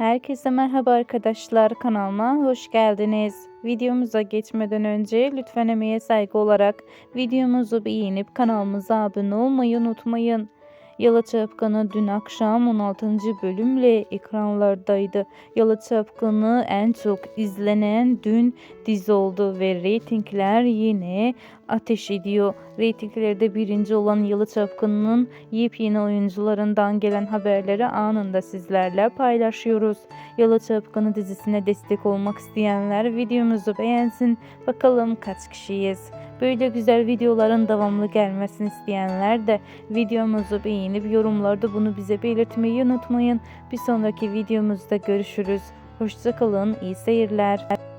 Herkese merhaba arkadaşlar kanalıma hoş geldiniz. Videomuza geçmeden önce lütfen emeğe saygı olarak videomuzu beğenip kanalımıza abone olmayı unutmayın. Yalı Çapkını dün akşam 16. bölümle ekranlardaydı. Yalı Çapkını en çok izlenen dün dizi oldu ve reytingler yine ateş ediyor. Reytinglerde birinci olan Yalı Çapkını'nın yepyeni oyuncularından gelen haberleri anında sizlerle paylaşıyoruz. Yalı Çapkını dizisine destek olmak isteyenler videomuzu beğensin. Bakalım kaç kişiyiz. Böyle güzel videoların devamlı gelmesini isteyenler de videomuzu beğenip yorumlarda bunu bize belirtmeyi unutmayın. Bir sonraki videomuzda görüşürüz. Hoşçakalın, iyi seyirler.